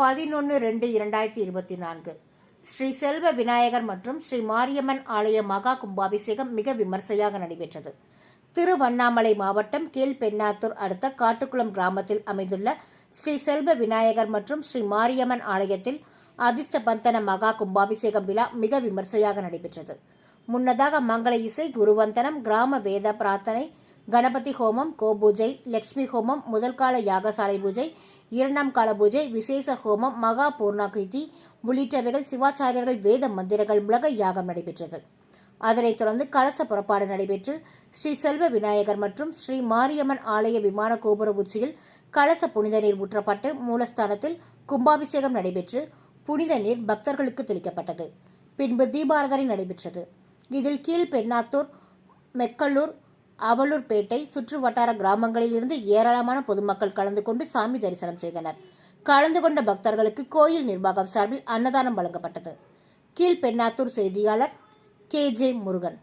பதினொன்று ரெண்டு இரண்டாயிரத்தி இருபத்தி நான்கு. ஸ்ரீ செல்வ விநாயகர் மற்றும் ஸ்ரீ மாரியம்மன் ஆலய மகா கும்பாபிஷேகம் மிக விமர்சையாக நடைபெற்றது. திருவண்ணாமலை மாவட்டம் கீழ்பெண்ணாத்தூர் அடுத்த காட்டுக்குளம் கிராமத்தில் அமைந்துள்ள ஸ்ரீ செல்வ விநாயகர் மற்றும் ஸ்ரீ மாரியம்மன் ஆலயத்தில் அதிர்ஷ்ட பந்தன மகா கும்பாபிஷேகம் விழா மிக விமர்சையாக நடைபெற்றது. முன்னதாக மங்கள இசை குருவந்தனம் கிராம வேத பிரார்த்தனை கணபதி ஹோமம் கோபூஜை லட்சுமி ஹோமம் முதல் கால யாகசாலை பூஜை இரண்டாம் கால பூஜை விசேஷ ஹோமம் மகா பூர்ணாகிருதி உள்ளிட்டவைகள் சிவாச்சாரியர்கள் வேத மந்திரங்கள் உலக யாகம் நடைபெற்றது. அதனைத் தொடர்ந்து கலச புறப்பாடு நடைபெற்று ஸ்ரீ செல்வ விநாயகர் மற்றும் ஸ்ரீ மாரியம்மன் ஆலய விமான கோபுர உச்சியில் கலச புனித நீர் ஊற்றப்பட்டு மூலஸ்தானத்தில் கும்பாபிஷேகம் நடைபெற்று புனித நீர் பக்தர்களுக்கு தெளிக்கப்பட்டது. பின்பு தீபாரதனை நடைபெற்றது. இதில் கீழ்பெண்ணாத்தூர் மெக்கல்லூர் அவலூர்பேட்டை சுற்று வட்டார கிராமங்களில் இருந்து ஏராளமான பொதுமக்கள் கலந்து கொண்டு சாமி தரிசனம் செய்தனர். கலந்து கொண்ட பக்தர்களுக்கு கோயில் நிர்வாகம் சார்பில் அன்னதானம் வழங்கப்பட்டது. கீழ்பெண்ணாத்தூர் செய்தியாளர் கே ஜே முருகன்.